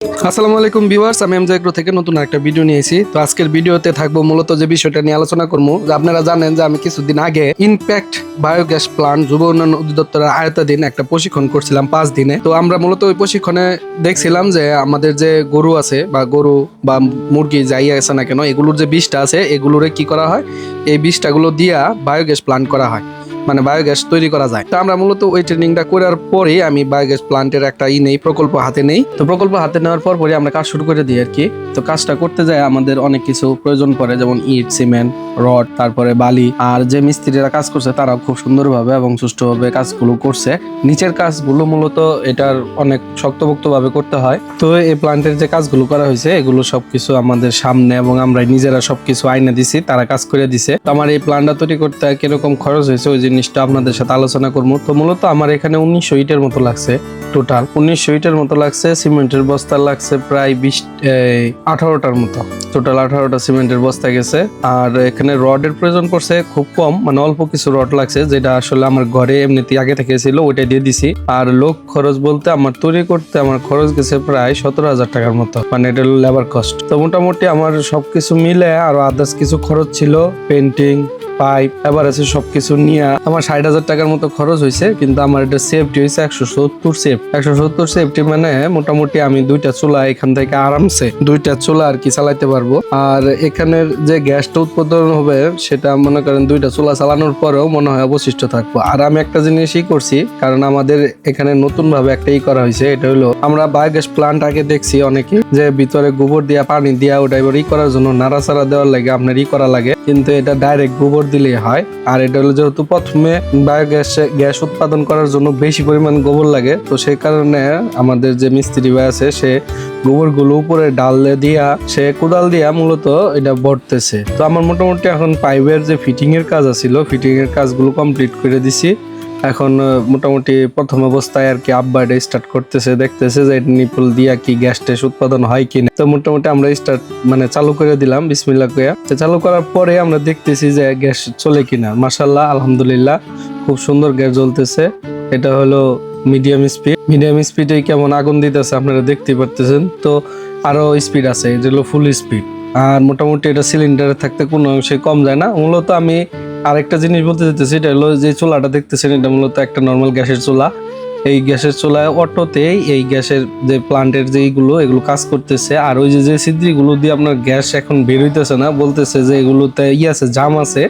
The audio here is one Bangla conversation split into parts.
আসসালামু আলাইকুম ভিউয়ার্স, আমি এমজে এগ্রো থেকে নতুন একটা ভিডিও নিয়েছি তো আজকের ভিডিওতে থাকব মূলত যে বিষয়টা নিয়ে আলোচনা করব। আপনারা জানেন যে আমি কিছুদিন আগে ইনপ্যাক্ট বায়োগ্যাস প্লান্ট যুব উন্নয়ন অধিদপ্তরের আয়তাধীন একটা প্রশিক্ষণ করছিলাম পাঁচ দিনে। তো আমরা মূলত ওই প্রশিক্ষণে দেখছিলাম যে আমাদের যে গরু আছে বা গরু বা মুরগি যাই আছে না কেন, এগুলোর যে বিষটা আছে, এগুলোরে কি করা হয়? এই বিষটাগুলো দিয়া বায়োগ্যাস প্লান্ট করা হয়। মানে বায়োগ্যাস তৈরি করা যায়। তো আমরা মূলত ওই ট্রেনিংটা করার পরে আমি বায়োগ্যাস প্লান্টের একটা ই নেই, প্রকল্প হাতে নেই। তো প্রকল্প হাতে নেওয়ার পর পরে আমরা কাজ শুরু করে দিই আর কি। তো কাজটা করতে যায় আমাদের অনেক কিছু প্রয়োজন পড়ে, যেমন ইট, সিমেন্ট রড, তারপরে বালি, আর যে মিস্ত্রিরা কাজ করছে তারাও খুব সুন্দরভাবে এবং সুষ্ঠুভাবে কাজগুলো করছে। নিচের কাজগুলো মূলত এটার অনেক শক্তপোক্ত ভাবে করতে হয়। তো এই প্লান্টের যে কাজগুলো করা হয়েছে, এগুলো সবকিছু আমাদের সামনে এবং আমরা নিজেরা সবকিছু আইনে দিছি, তারা কাজ করে দিছে। তো আমার এই প্ল্যানটা তৈরি করতে কীরকম খরচ হয়েছে, ওই জিনিসটা আপনাদের সাথে আলোচনা করব। তো মূলত আমার এখানে উনিশশো ইটের মতো লাগছে। টোটাল উনিশশো ইটের মতো লাগছে, সিমেন্টের বস্তা লাগছে প্রায় বিশ আঠারোটার মতো। টোটাল আঠারোটা সিমেন্টের বস্তা গেছে। আর এখানে রডের প্রয়োজন পড়ছে খুব কম মানে অল্প কিছু রড লাগছে, যেটা আসলে আমার ঘরে এমনিতে আগে থেকে ছিল ওইটা দিয়ে দিছি। আর লোক খরচ বলতে আমার তৈরি করতে আমার খরচ গেছে প্রায় সতেরো হাজার টাকার মতো মানে এটা লেবার কস্ট তো মোটামুটি আমার সবকিছু মিলে আরও আদার্স কিছু খরচ ছিল পেন্টিং পাইপ এবার আছে সবকিছু নিয়ে আমার ষাট হাজার টাকার মতো খরচ হয়েছে, কিন্তু আমার এটা সেফটি হয়েছে একশো সত্তর সেফ একশো সত্তর সেফটি মানে মোটামুটি আমি দুইটা চুলা এখান থেকে আরামসে দুইটা চুলা আর কি চালাইতে পারব। আর এখানের যে গ্যাসটা উৎপাদন হবে, সেটা মনে করেন দুইটা চুলা চালানোর পরেও মনে হয় অবশিষ্ট থাকব। আর আমি একটা জিনিসই করছি, কারণ আমাদের এখানে নতুন ভাবে একটা ই করা হয়েছে, এটা হলো আমরা বায়োগ্যাস প্লান্ট আগে দেখছি অনেকে, যে ভিতরে গোবর দিয়া, পানি দিয়া ওটা এবার ই করার জন্য নাড়াচাড়া দেওয়ার লাগে, আপনার ই করা লাগে। কিন্তু এটা ডাইরেক্ট গোবর দিলেই হয়। আর এটা হলো যেহেতু প্রথমে বায়োগ্যাস গ্যাস উৎপাদন করার জন্য বেশি পরিমাণ গোবর লাগে, তো সেই কারণে আমাদের যে মিস্ত্রি ভাই আছে, সে গোবরগুলো উপরে ডাল দিয়া সে কোদাল দিয়া মূলত এটা ভরতেছে। তো আমার মোটামুটি এখন পাইপের যে ফিটিং এর কাজ আছিল ফিটিং এর কাজগুলো কমপ্লিট করে দিছি। এখন মোটামুটি প্রথম অবস্থায় আর কি আব্বা এটা স্টার্ট করতেছে, দেখতেছে যে নিপল দিয়া কি গ্যাস ট্যাস উৎপাদন হয় কিনা তো মোটামুটি আমরা স্টার্ট মানে চালু করে দিলাম বিসমিল্লা কইয়া। তো চালু করার পরে আমরা দেখতেছি যে গ্যাস চলে কিনা মাসাল্লাহ আলহামদুলিল্লাহ, খুব সুন্দর গ্যাস জ্বলতেছে। এটা হলো মিডিয়াম স্পিড মিডিয়াম স্পিডে কেমন আগুন দিতেছে আপনারা দেখতে পারতেছেন। তো আরও স্পিড আছে হলো ফুল স্পিড আর মোটামুটি এটা সিলিন্ডারে থাকতে কোনো অংশে কম যায় না। মূলত আমি আরেকটা জিনিস বলতে চাইতেছি, এটা হলো যে চুলাটা দেখতেছেন, এটা মূলত একটা নর্মাল গ্যাসের চুলা। এই গ্যাসের চুলায় অটোতেই এই গ্যাসের যে প্লান্টের যে এইগুলো, এগুলো কাজ করতেছে। আর ওই যে যে ছিদ্রিগুলো দিয়ে আপনার গ্যাস এখন বের হইতেছে না, বলতেছে যে এগুলোতে ই আছে, জাম আছে,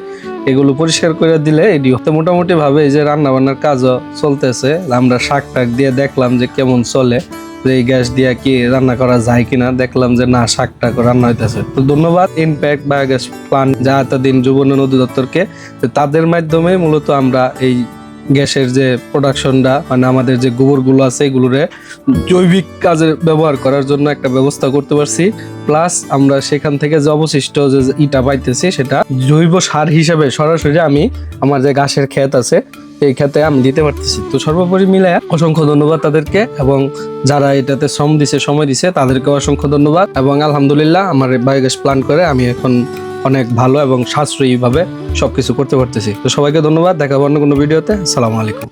এগুলো পরিষ্কার করে দিলে এটি তো মোটামুটি ভাবে এই যে রান্নাবান্নার কাজও চলতেছে। আমরা শাক টাক দিয়ে দেখলাম যে কেমন চলে। যে এই গ্যাস দিয়ে কি রান্না করা যায় কিনা, দেখলাম যে না, শাকটা রান্না হইতেছে। তো ধন্যবাদ ইনপ্যাক্ট বায়োগ্যাস প্লান্ট যা এতদিন উন্নয়ন অধিদপ্তরকে তো তাদের মাধ্যমে মূলত আমরা এই গ্যাসের যে প্রোডাকশনটা মানে আমাদের যে গোবরগুলো আছে এগুলোরে জৈবিক কাজে ব্যবহার করার জন্য একটা ব্যবস্থা করতে পারছি। প্লাস আমরা সেখান থেকে যে অবশিষ্ট যে ইটা পাইতেছি, সেটা জৈব সার হিসেবে সরাসরি আমি আমার যে ঘাসের ক্ষেত আছে এই খাতে আমি দিতে পারতেছি। তো সর্বোপরি মিলে অসংখ্য ধন্যবাদ তাদেরকে এবং যারা এটাতে শ্রম দিছে, সময় দিছে, তাদেরকেও অসংখ্য ধন্যবাদ এবং আলহামদুলিল্লাহ আমার বায়োগ্যাস প্ল্যান করে আমি এখন অনেক ভালো এবং সাশ্রয়ীভাবে সব কিছু করতে পারতেছি। তো সবাইকে ধন্যবাদ, দেখাবো অন্য কোনো ভিডিওতে আসসালামু আলাইকুম।